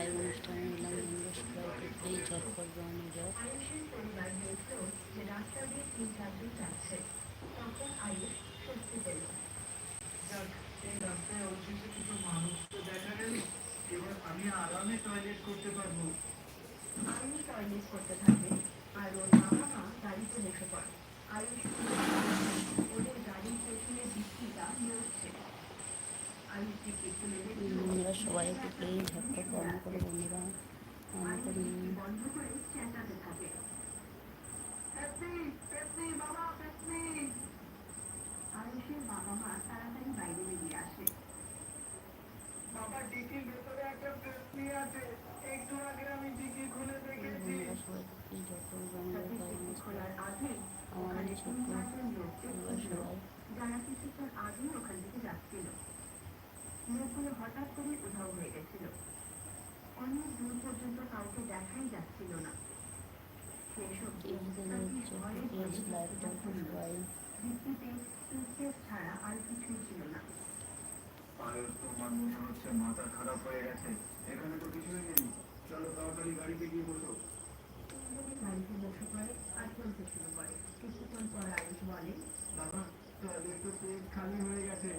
Live অনুষ্ঠানে এলাম বন্ধুরা সবাই এই ঝটপট জমানো যাও আমি আরামে করতে পারব। করতে থাকবে আর ওর বাবা মা গাড়িতে বসে পড়ে আয়ুষ ওদের গাড়ির পেছনে ডিক্কিটা নড়ছে আয়ুষ ডিক্কি খুলে দেখল বন্ধুরা সবাই একটু প্লিজ ঝটপট কর্ম করে বন্ধুরা। আমাদের সবাই যারা কিছুক্ষণ আগেই ওখান থেকে যাচ্ছিল লোকগুলো হঠাৎ করে উধাও হয়ে গেছিল। অনেক দূর পর্যন্ত কাউকে দেখাই যাচ্ছিল না। ছাড়া আর কিছুই ছিল না। আয়ুষ তোমার মনে হচ্ছে মাথা খারাপ হয়ে গেছে। এখানে তো কিছুই নেই। চলো তাড়াতাড়ি গাড়িতে গিয়ে বসো। গাড়িতে বসে পড়ে আর চলতে শুরু করে। কিছুক্ষণ পর আয়ুষ বলে বাবা টয়লেট তো পেট খালি হয়ে গেছে।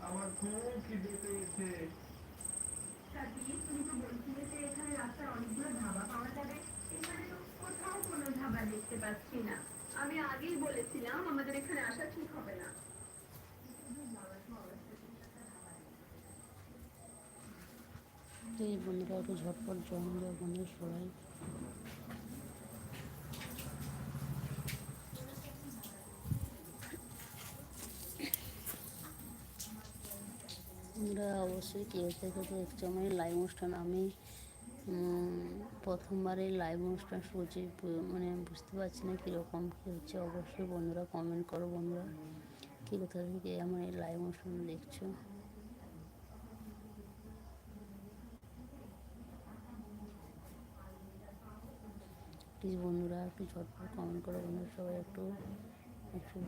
আমার খুব খিদে পেয়েছে। দেখতে পাচ্ছি না। আমি আগেই বলেছিলাম আমাদের এখানে আসা ঠিক হবে না। বন্ধুরা একটু ঝটপট জমা যাও বন্ধুরা সবাই। আমরা অবশ্যই কেউ থেকে দেখছি আমার লাইভ অনুষ্ঠান, আমি প্রথমবার লাইভ অনুষ্ঠান শুনছি মানে বুঝতে পারছি না কীরকম কী হচ্ছে। অবশ্যই বন্ধুরা কমেন্ট করো বন্ধুরা, কী কোথা থেকে আমার এই লাইভ অনুষ্ঠান দেখছ? প্লিজ বন্ধুরা, একটু ঝটপট কমেন্ট করো বন্ধুরা, সবাই একটু একটু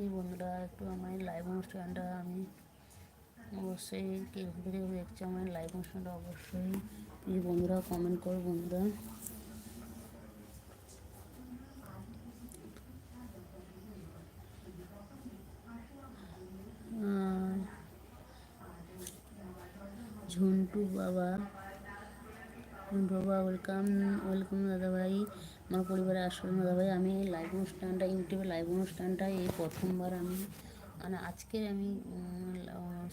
এই বন্ধুরা, একটু আমার লাইভ অনুষ্ঠানটা আমি অবশ্যই কে থেকে দেখছে আমার লাইভ অনুষ্ঠানটা অবশ্যই প্লিজ বন্ধুরা কমেন্ট করো বন্ধুরা। ঝন্টু বাবা ঝন্টু বাবা ওয়েলকাম ওয়েলকাম দাদা ভাই আমার পরিবারে আসলে দাদা ভাই, আমি লাইভ অনুষ্ঠানটা ইউটিউবে লাইভ অনুষ্ঠানটা এই প্রথমবার আমি মানে আজকে আমি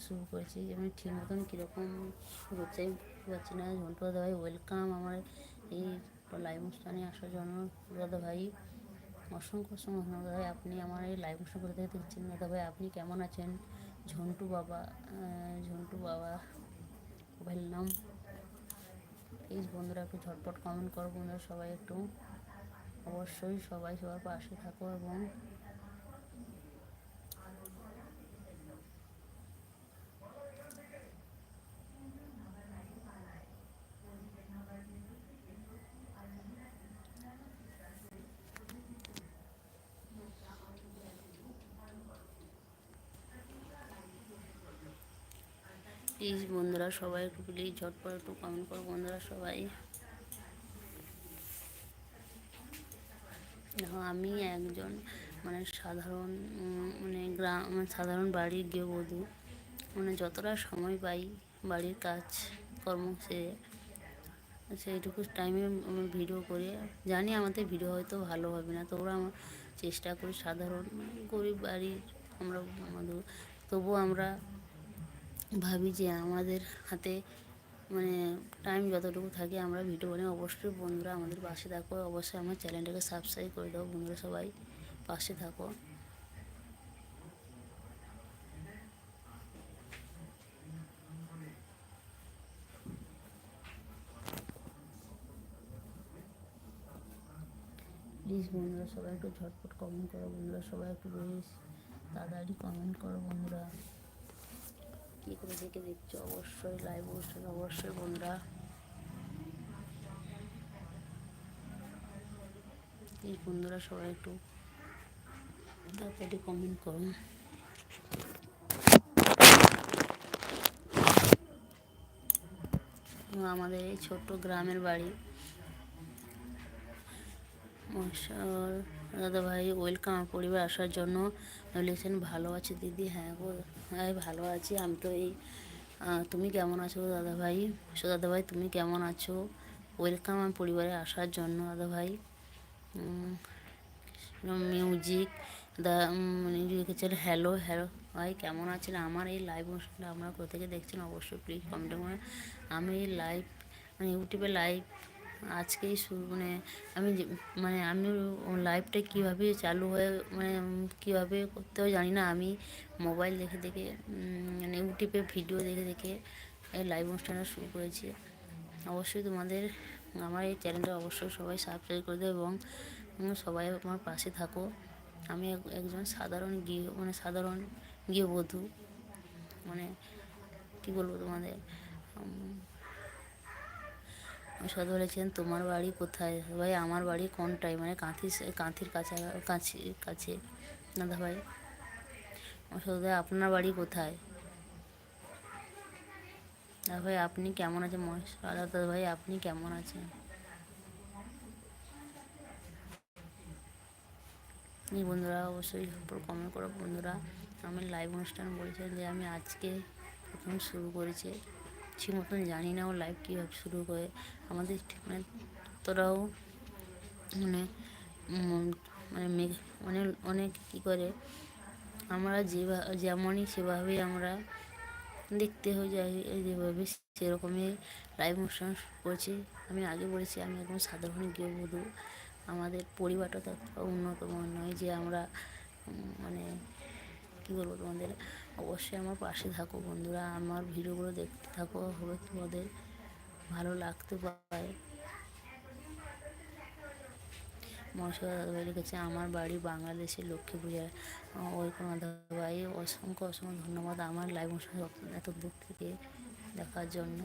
শুরু করেছি। আমি ঠিক মতন কীরকম হচ্ছে পারছি না। ঝন্টু দাদা ভাই ওয়েলকাম আমার এই লাইভ অনুষ্ঠানে আসার জন্য। দাদা ভাই, অসংখ্য অসংখ্য ধন্যবাদ। আপনি আমার এই লাইভ অনুষ্ঠান করে দেখছেন দাদা ভাই, আপনি কেমন আছেন? ঝন্টু বাবা ঝন্টু বাবা, মোবাইল নাম। প্লিজ বন্ধুরা একটু ঝটপট কমেন্ট করো। বন্ধুরা সবাই একটু অবশ্যই সবাই সবার পাশে থাকো এবং প্লিজ বন্ধুরা সবাই একটু প্লিজ ঝটপট একটু কমেন্ট করো বন্ধুরা সবাই। আমি একজন মানে সাধারণ মানে গ্রাম মানে সাধারণ বাড়ির গৃহবধূ মানে যতটা সময় পাই বাড়ির কাজ কর্ম সেরে। সেইটুকু টাইমে আমি ভিডিও করি, জানি আমাদের ভিডিও হয়তো ভালো হবে না, তবুও আমরা চেষ্টা করি সাধারণ গরিব বাড়ির আমরা আমাদের তবুও আমরা ভাবি যে আমাদের হাতে মানে টাইম যতটুকু থাকে আমরা ভিডিও বানাই অবশ্যই বন্ধুরা আমাদের পাশে থাকো। অবশ্যই আমার চ্যানেলটাকে সাবস্ক্রাইব করে দাও বন্ধুরা সবাই। পাশে থাকো। প্লিজ বন্ধুরা সবাই একটু ঝটপট কমেন্ট করো, বন্ধুরা সবাই একটু প্লিজ তাড়াতাড়ি কমেন্ট করো বন্ধুরা। কী করে দেখে দেখছ অবশ্যই লাইভ অনুষ্ঠান, অবশ্যই বন্ধুরা। এই বন্ধুরা সবাই একটু তাড়াতাড়ি কমেন্ট করুন আমাদের এই ছোট্ট গ্রামের বাড়ি। মশাল দাদা ভাই ওয়েলকাম পরিবার আসার জন্য। লিখছেন ভালো আছে দিদি। হ্যাঁ গো হ্যাঁ ভালো আছি। আমি তো এই তুমি কেমন আছো দাদা ভাই? সো দাদা ভাই, তুমি কেমন আছো? ওয়েলকাম আমার পরিবারে আসার জন্য দাদা ভাই। মিউজিক দা লিখেছেন হ্যালো হ্যালো ভাই, কেমন আছেন? আমার এই লাইভ অনুষ্ঠানটা আপনারা কোথা থেকে দেখছেন, অবশ্যই প্লিজ কমেন্টে করে আমি এই লাইভ মানে ইউটিউবে লাইভ আজকেই শুরু মানে আমি মানে আমি লাইভটা কীভাবে চালু হয়ে মানে কীভাবে করতে হয় জানি না। আমি মোবাইল দেখে দেখে মানে ইউটিউবে ভিডিও দেখে দেখে এই লাইভ অনুষ্ঠানটা শুরু করেছি। অবশ্যই তোমাদের আমার এই চ্যানেলটা অবশ্যই সবাই সাবস্ক্রাইব করে দেবে এবং সবাই আমার পাশে থাকো। আমি এক- একজন সাধারণ গৃহ মানে সাধারণ গৃহবধূ মানে কী বলব তোমাদের? সাধু বলেছেন, তোমার বাড়ি কোথায়? ভাই, আমার বাড়ি কোনটায় মানে কাঁথি কাঁথির কাছা, কাছে কাছে। দাদা ভাই? সাধু ভাই আপনার বাড়ি কোথায়? দাদা ভাই, আপনি কেমন আছেন? মহেশ দাদা ভাই, আপনি কেমন আছেন? এই বন্ধুরা, অবশ্যই কমেন্ট করো। বন্ধুরা আমি লাইভ অনুষ্ঠান বলেছেন যে, আমি আজকে প্রথম শুরু করেছি। ঠিক মতন জানি না ও লাইভ কীভাবে শুরু করে। আমাদের ঠিক মানে অতটাও মানে মানে মানে অনেক কী করে, আমরা যেভাবে যেমনই সেভাবেই আমরা দেখতে হয়ে যাই যেভাবে সেরকমই লাইভ অনুষ্ঠান করছি। আমি আগে বলেছি, আমি একদম সাধারণ গৃহবধূ। আমাদের পরিবারটা ততটা উন্নত নয় যে আমরা মানে কী বলব তোমাদের অবশ্যই আমার পাশে থাকো বন্ধুরা, আমার ভিডিওগুলো দেখতে থাকো হবে তোমাদের ভালো লাগতে পারে। মহাশয় দাদাভাই লিখেছে, আমার বাড়ি বাংলাদেশে লক্ষ্মী লক্ষ্মীপুরে ওইকোনা দাদাভাই অসংখ্য অসংখ্য ধন্যবাদ আমার লাইভ অনুষ্ঠান এত দূর থেকে দেখার জন্য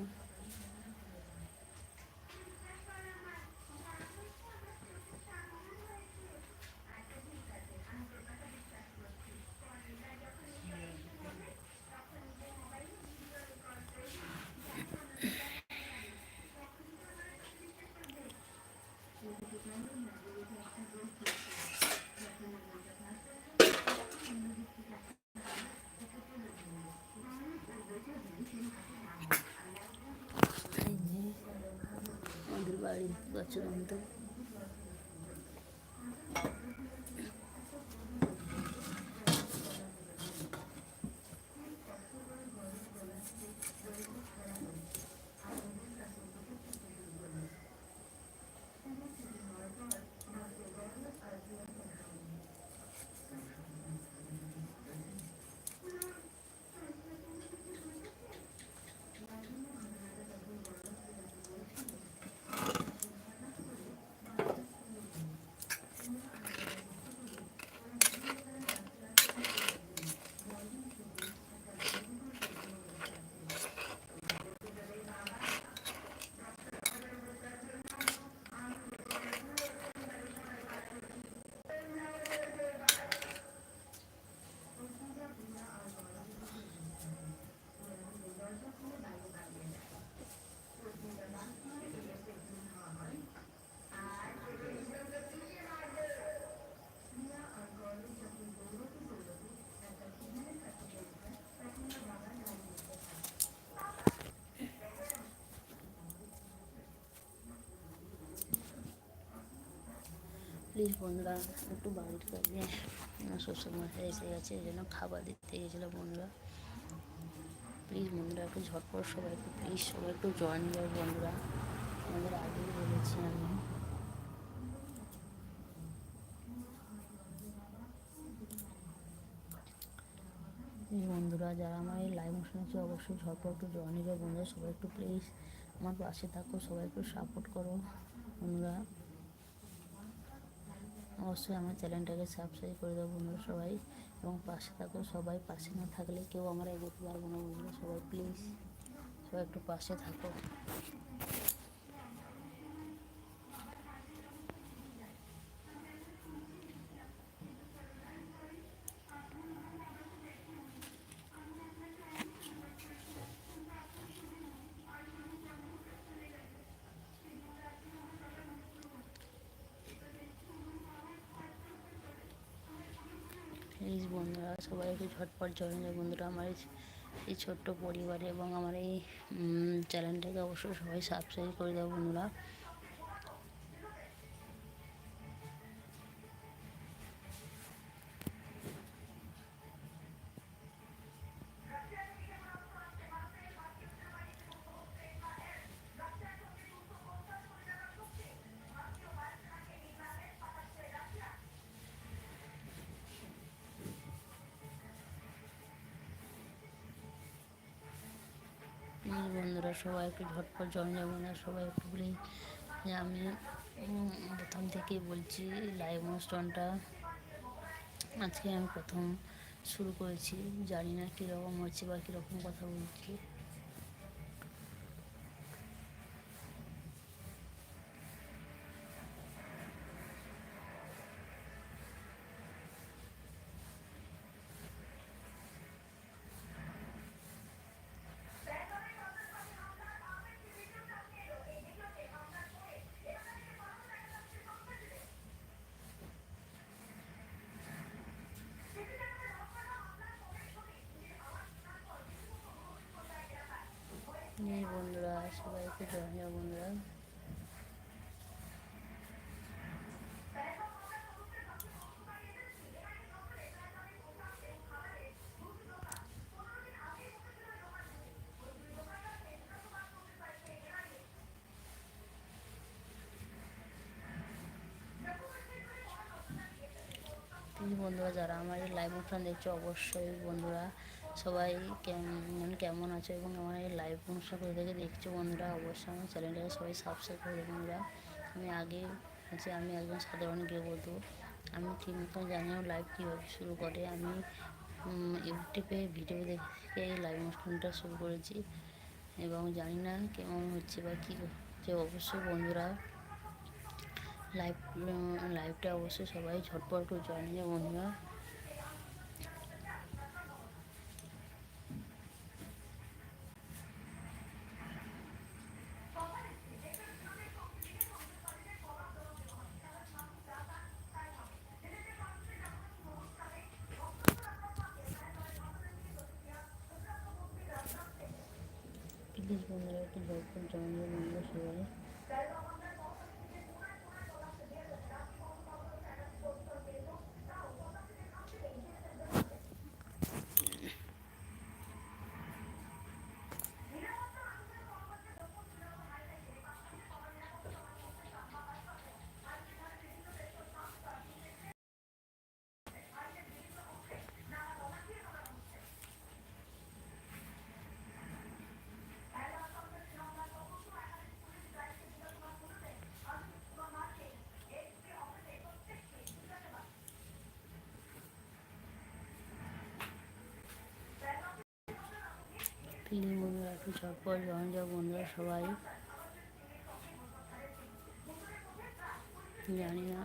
এই যে আমাদের বাড়ি প্লিজ বন্ধুরা একটু বাড়ির কাছে শ্বশুর মশাই এসে গেছে এই জন্য খাবার দিতে গেছিল বন্ধুরা। প্লিজ বন্ধুরা একটু ঝটপট সবাই একটু প্লিজ সবাই একটু জয়েন করো বন্ধুরা। আমাদের আগেই বলেছি আমি। বন্ধুরা, যারা আমার এই লাইভ শুনেছে অবশ্যই ঝটপট একটু জয়েন করো বন্ধুরা। সবাই একটু প্লিজ আমার পাশে থাকো, সবাই একটু সাপোর্ট করো বন্ধুরা। অবশ্যই আমার চ্যানেলটাকে সাবস্ক্রাইব করে দেবো বন্ধুরা সবাই। এবং পাশে থাকো সবাই। পাশে না থাকলে কেউ আমরা এগোতে পারব না বন্ধুরা সবাই প্লিজ সবাই একটু পাশে থাকো। প্লিজ বন্ধুরা, সবাই একটু ঝটপট জয়েন বন্ধুরা আমার এই- ছোট্ট পরিবারে এবং আমার এই চ্যানেলটাকে অবশ্যই সবাই সাবস্ক্রাইব করে দেবো বন্ধুরা। প্লিজ বন্ধুরা, সবাই একটু ঝটপট জল যাব না সবাই একটু যে আমি প্রথম থেকে বলছি লাইভ অনুষ্ঠানটা আজকে আমি প্রথম শুরু করেছি। জানি না কীরকম হচ্ছে বা কীরকম কথা বলছি। প্লিজ বন্ধুরা সবাই একটু জয়েন বন্ধুরা। বন্ধুরা, যারা আমার এই লাইভ অনুষ্ঠান দেখছ, অবশ্যই বন্ধুরা সবাই কেমন কেমন আছো এবং আমার এই লাইভ অনুষ্ঠান করে থেকে দেখছ বন্ধুরা, অবশ্যই আমার চ্যানেলটাকে সবাই সাবস্ক্রাইব করে বন্ধুরা। আমি আগে হচ্ছে আমি একজন সাধারণ গৃহবধূ। আমি ঠিক মতন জানিও লাইভ কীভাবে শুরু করে। আমি ইউটিউবে ভিডিও দেখে এই লাইভ অনুষ্ঠানটা শুরু করেছি এবং জানি না কেমন হচ্ছে বা কী হচ্ছে। অবশ্যই বন্ধুরা লাইভ লাইভটা অবশ্যই সবাই ঝটপট করে জয়েন বন্ধুরা। প্লিজ বন্ধুরা একটু ঝটপট জয়েন হয়ে বন্ধুরা সবাই প্লিজ বন্ধুরা একটু চটপট জয়েন যাও বন্ধুরা সবাই। জানি না।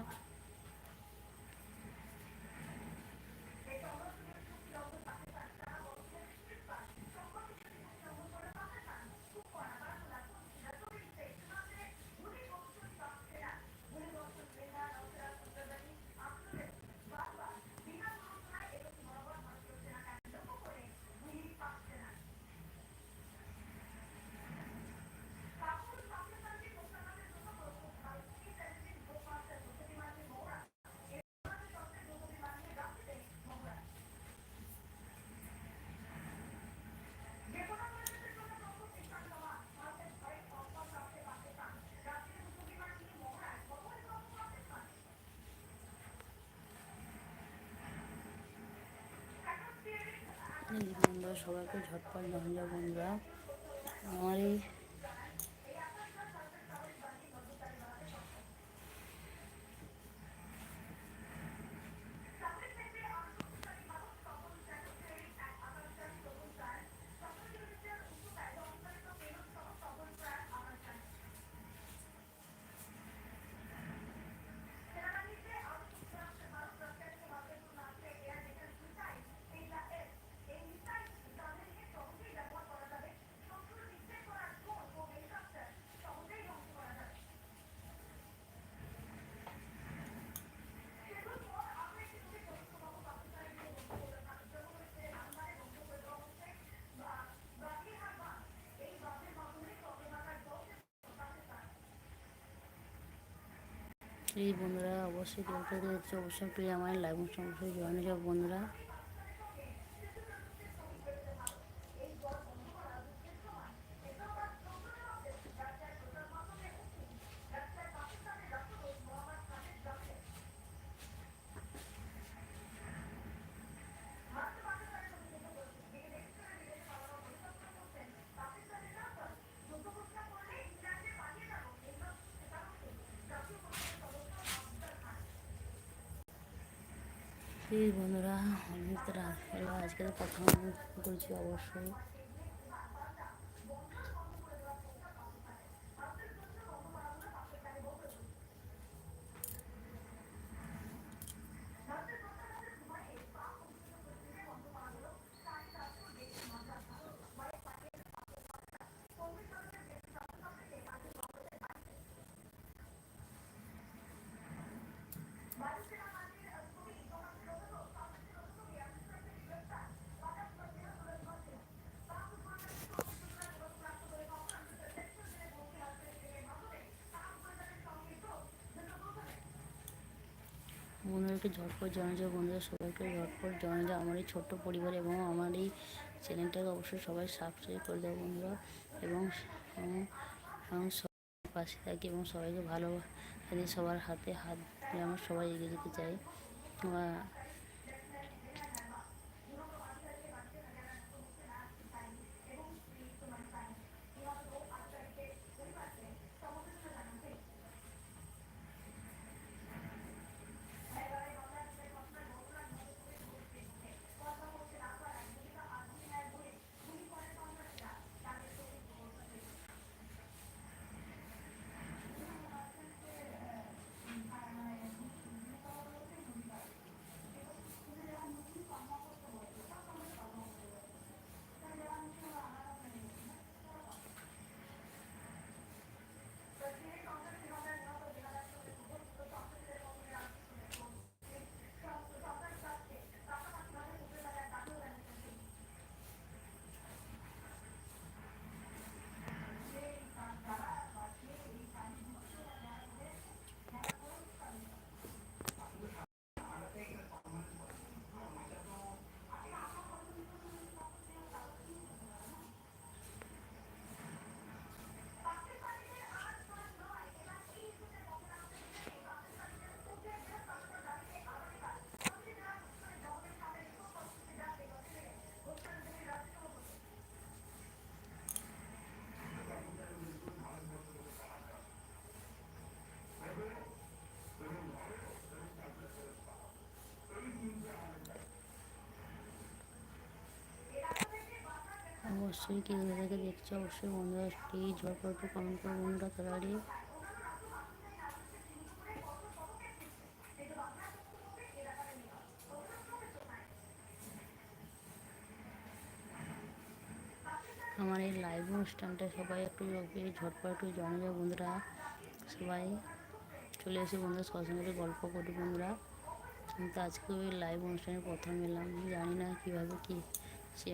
বন্ধুরা সবাইকে ঝটপট জানিয়ে বন্ধুরা। আমার এই এই বন্ধুরা অবশ্যই অবশ্যই প্লিজ আমার লাইভ অনুষ্ঠান অবশ্যই জয়েন হয়ে বন্ধুরা। প্লিজ বন্ধুরা অনেক রাত হলো আজকে কথা বলছি অবশ্যই। বন্ধুদেরকে ঝটপট জানা যায় বন্ধুরা, সবাইকে ঝটপট জানা যায় আমার এই ছোট্ট পরিবার এবং আমার এই চ্যানেলটাকে অবশ্যই সবাই সাবস্ক্রাইব করে দেবো বন্ধুরা এবং সবার পাশে থাকি এবং সবাইকে ভালো সবার হাতে হাত আমার সবাই এগিয়ে যেতে চাই। অবশ্যই কেউ থেকে দেখছ, অবশ্যই বন্ধুরা প্লিজ ঝটপট একটু কমেন্ট করো বন্ধুরা তাড়াতাড়ি আমার এই লাইভ অনুষ্ঠানটা সবাই একটু ঝটপট একটু যায় বন্ধুরা, সবাই চলে এসে বন্ধুরা সবার সঙ্গে গল্প করি বন্ধুরা। আমি তো আজকে ওই লাইভ অনুষ্ঠানে প্রথম এলাম, জানি না কীভাবে কী সে